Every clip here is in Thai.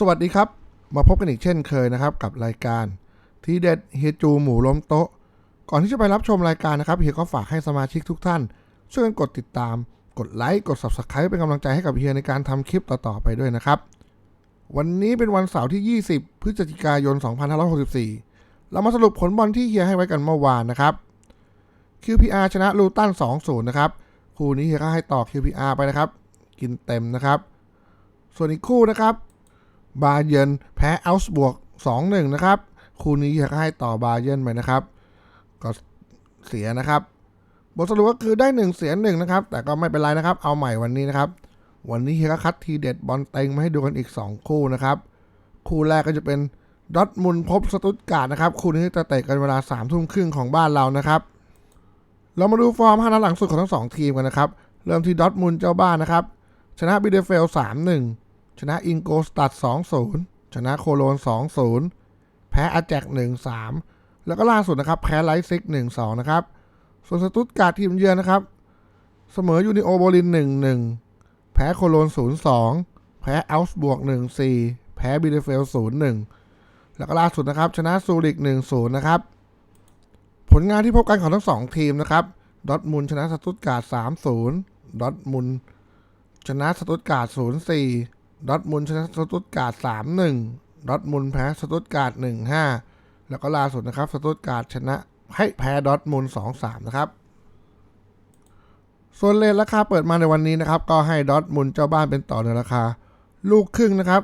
สวัสดีครับ มาพบกันอีกเช่นเคยนะครับ กับรายการทีเด็ดเฮียจูหมูล้มโต๊ะ ก่อนที่จะไปรับชมรายการนะครับเฮียก็ฝากให้สมาชิกทุกท่าน ช่วยกันกดติดตาม กดไลค์กด Subscribe เป็นกำลังใจให้กับเฮียในการทำคลิปต่อๆไปด้วยนะครับ วันนี้เป็นวันเสาร์ที่ 20 พฤศจิกายน 2564 เรามาสรุปผลบอลที่เฮียให้ไว้กันเมื่อวานนะครับ QPR ชนะลูตัน 2-0 นะครับคู่นี้เฮียก็ให้ต่อ QPR ไปนะครับ กินเต็มนะครับ ส่วนอีกคู่นะครับ บาเยิร์นแพ้อัลส์บวก2-1 นะครับ คู่นี้เฮียก็ให้ต่อบาเยิร์นไปนะครับ ก็เสียนะครับ บทสรุปก็คือได้ 1 เสีย1นะครับ แต่ก็ไม่เป็นไรนะครับ เอาใหม่วันนี้นะครับ วันนี้เฮียก็คัดทีเด็ดบอลเต็งมาให้ดูกันอีก 2 คู่นะครับ คู่แรกก็จะเป็นดอทมุนพบสตุตการ์ดนะครับ คู่นี้จะเตะกันเวลา3ามทุ่มครึ่งของบ้านเรานะครับ เรามาดูฟอร์ม5นัดหลังสุดของทั้ง 2 ทีมกันนะครับ เริ่มที่ดอทมุนเจ้าบ้านนะครับ ชนะบิเดเฟล3-1 ชนะอิงโกสตัด2-0 ชนะโคโลน 2-0 แพ้อาแจก 1-3 แล้วก็ล่าสุดนะครับ แพ้ไลฟ์ซิก 1-2 นะครับ ส่วนสตุตการ์ดทีมเยือนนะครับ เสมอยูนิโอโบลิน 1-1 แพ้โคโลน 0-2 แพ้อัลส์บวก 1-4 แพ้บิเดเฟล 0-1 แล้วก็ล่าสุดนะครับ ชนะซูริก 1-0 นะครับ ผลงานที่พบกันของทั้งสองทีมนะครับดอทมุนชนะสตุตการ์ด3-0 ดอทมุนชนะสตุตการ์ด0-4 ดอทมุนชนะสตุตการ์ด3-1ดอทมุนแพ้สตุตการ์ด1-5แล้วก็ล่าสุดนะครับสตุตการ์ดชนะให้แพ้ดอทมุน2-3นะครับ ส่วนเลทราคาเปิดมาในวันนี้นะครับ ก็ให้ดอทมุนเจ้าบ้านเป็นต่อในราคา ลูกครึ่งนะครับ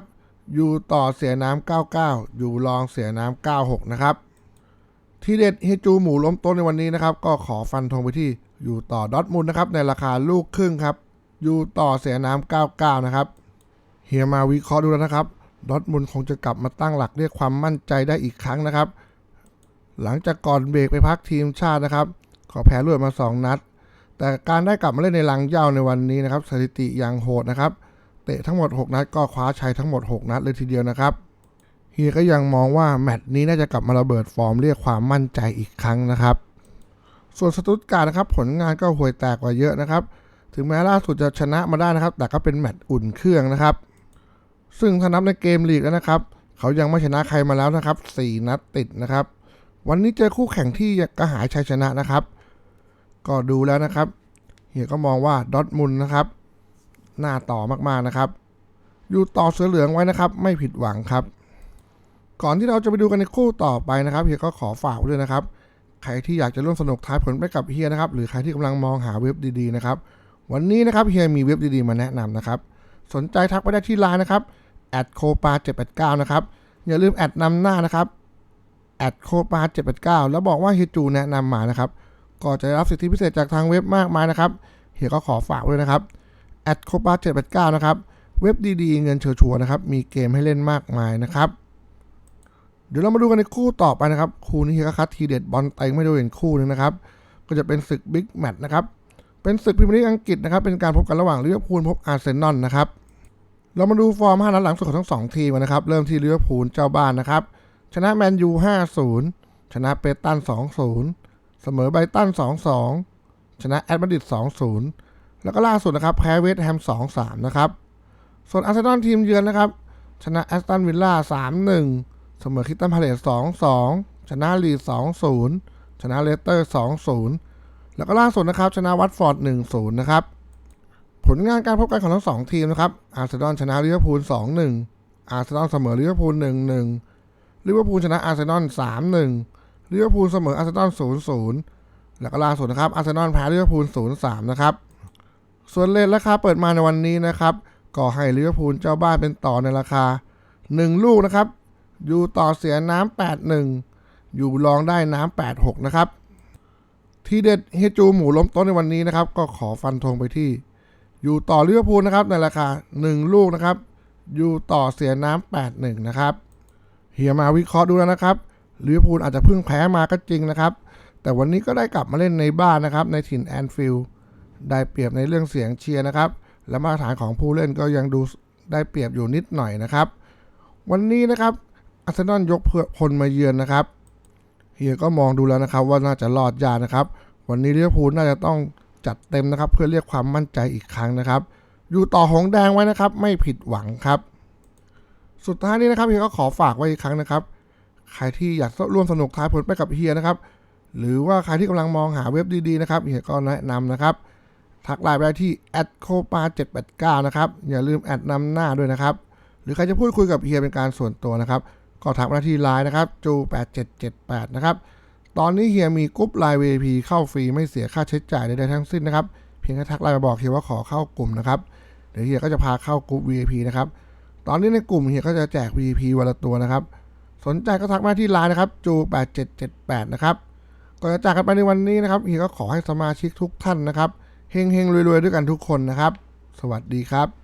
อยู่ต่อเสียน้ำ99 อยู่รองเสียน้ำ96 นะครับทีเด็ดเฮจูหมูล้มต๊ะในวันนี้นะครับ ก็ขอฟันธงไปที่อยู่ต่อดอทมุนนะครับในราคาลูกครึ่งครับ อยู่ต่อเสียน้ำ99 นะครับ เฮียมาวิเคราะห์ดูแล้วนะครับดอทมุนคงจะกลับมาตั้งหลักเรียกความมั่นใจได้อีกครั้งนะครับ หลังจากก่อนเบรกไปพักทีมชาตินะครับ ขอแพ้รวดมา 2 นัด แต่การได้กลับมาเล่นในลังเย้าในวันนี้นะครับสถิติอย่างโหดนะครับ เตะทั้งหมด 6 นัดก็คว้าชัยทั้งหมด 6 นัดเลยทีเดียวนะครับเฮียก็ยังมองว่าแมตช์นี้น่าจะกลับมาระเบิดฟอร์มเรียกความมั่นใจอีกครั้งนะครับ ส่วนสตุตการ์ดนะครับผลงานก็ห่วยแตกกว่าเยอะนะครับ ถึงแม้ล่าสุดจะชนะมาได้นะครับ แต่ก็เป็นแมตช์อุ่นเครื่องนะครับ ซึ่งถ้านับในเกมลีกแล้วนะครับ เขายังไม่ชนะใครมาแล้วนะครับ 4 นัดติดนะครับ วันนี้เจอคู่แข่งที่กระหายชัยชนะนะครับ ก็ดูแล้วนะครับ เฮียก็มองว่าดอทมุนนะครับ หน้าต่อมากๆนะครับ อยู่ต่อเสือเหลืองไว้นะครับ ไม่ผิดหวังครับ ก่อนที่เราจะไปดูกันในคู่ต่อไปนะครับ เฮียก็ขอฝากด้วยนะครับ ใครที่อยากจะร่วมสนุกทายผลไปกับเฮียนะครับ หรือใครที่กำลังมองหาเว็บดีๆนะครับ วันนี้นะครับเฮียมีเว็บดีๆมาแนะนำนะครับ สนใจทักไปได้ที่ไลน์นะครับแอดโคปา789นะครับ อย่าลืมแอดนำหน้านะครับแอดโคปา789แล้วบอกว่าเฮจูแนะนำมานะครับ ก็จะได้รับสิทธิพิเศษจากทางเว็บมากมายนะครับ เฮียก็ขอฝากด้วยนะครับแอดโคปา789นะครับ เว็บดีๆ เงินเชัวร์นะครับ มีเกมให้เล่นมากมายนะครับ เดี๋ยวเรามาดูกันในคู่ต่อไปนะครับ คู่นี้เฮียก็คัดทีเด็ดบอลเต็งไม่โดูเห็นคู่หนึงนะครับ ก็จะเป็นศึกบิ๊กแมตช์นะครับ เป็นศึกพรีเมียร์ลีกอังกฤษนะครับ เป็นการพบกันระหว่างลิเวอร์พูลพบอาร์เซนอลนะครับ เรามาดูฟอร์ม 5 นัดหลังสุดของทั้ง 2 ทีมกันนะครับ เริ่มที่ลิเวอร์พูลเจ้าบ้านนะครับ ชนะแมนยู 5-0 ชนะเปตัน 2-0 เสมอไบตัน 2-2 ชนะแอตมาดริด 2-0 แล้วก็ล่าสุดนะครับแพ้เวสต์แฮม 2-3 นะครับ ส่วนอาร์เซนอลทีมเยือนนะครับ ชนะแอสตันวิลล่า 3-1 เสมอคริสตันพาเลส2-2 ชนะลีด 2-0 ชนะเลสเตอร์ 2-0 แล้วก็ล่าสุดนะครับชนะวัตฟอร์ด 1-0 นะครับ ลงานการพบกันของทั้งสองทีมนะครับ อาร์เซนอลชนะลิเวอร์พูล2-1อาร์เซนอลเสมอลิเวอร์พูล1-1ลิเวอร์พูลชนะอาร์เซนอล3-1ลิเวอร์พูลเสมออาร์เซนอล0-0แล้วก็ล่าสุดนะครับอาร์เซนอลแพ้ลิเวอร์พูล0-3นะครับ ส่วนเลทราคาเปิดมาในวันนี้นะครับก็ให้ลิเวอร์พูลเจ้าบ้านเป็นต่อในราคา 1 ลูกนะครับ อยู่ต่อเสียน้ำ8-1 อยู่รองได้น้ำ8-6 นะครับ ที่เด็ดเฮจูหมูล้มต๊ะในวันนี้นะครับ ก็ขอฟันธงไปที่ อยู่ต่อลิเวอร์พูลนะครับในราคา 1 ลูกนะครับ อยู่ต่อเสียน้ำ8-1 นะครับเฮียมาวิเคราะห์ดูแล้วนะครับลิเวอร์พูลอาจจะเพิ่งแพ้มาก็จริงนะครับ แต่วันนี้ก็ได้กลับมาเล่นในบ้านนะครับ ในถิ่นแอนฟิลด์ได้เปรียบในเรื่องเสียงเชียร์นะครับ และมาตรฐานของผู้เล่นก็ยังดูได้เปรียบอยู่นิดหน่อยนะครับ วันนี้นะครับอาร์เซนอลยกพลมาเยือนนะครับเฮียก็มองดูแล้วนะครับว่าน่าจะรอดยานะครับ วันนี้ลิเวอร์พูลน่าจะต้อง จัดเต็มนะครับ เพื่อเรียกความมั่นใจอีกครั้งนะครับ อยู่ต่อหงแดงไว้นะครับ ไม่ผิดหวังครับ สุดท้ายนี้นะครับเฮียก็ขอฝากไว้อีกครั้งนะครับใครที่อยากร่วมสนุกทายผลไปกับเฮียนะครับ หรือว่าใครที่กำลังมองหาเว็บดีๆนะครับเฮียก็แนะนำนะครับ ทักไลน์ไปได้ที่ c o p a 7 8 9นะครับ อย่าลืมแอดนำหน้าด้วยนะครับ หรือใครจะพูดคุยกับเฮียเป็นการส่วนตัวนะครับ ก็ทักมาที่ไลน์นะครับจู8778นะครับ ตอนนี้เฮียมีกรุ๊ปไลน์ VIP เข้าฟรีไม่เสียค่าใช้จ่ายใดๆทั้งสิ้นนะครับ เพียงแค่ทักไลน์มาบอกเฮียว่าขอเข้ากลุ่มนะครับ เดี๋ยวเฮียก็จะพาเข้ากรุ๊ป VIP นะครับ ตอนนี้ในกลุ่มเฮียก็จะแจก VIP วันละตัวนะครับ สนใจก็ทักมาที่ไลน์นะครับจู8778นะครับ ก่อนจะจากกันไปในวันนี้นะครับเฮียก็ขอให้สมาชิกทุกท่านนะครับเฮงเฮงๆรวยๆด้วยกันทุกคนนะครับ สวัสดีครับ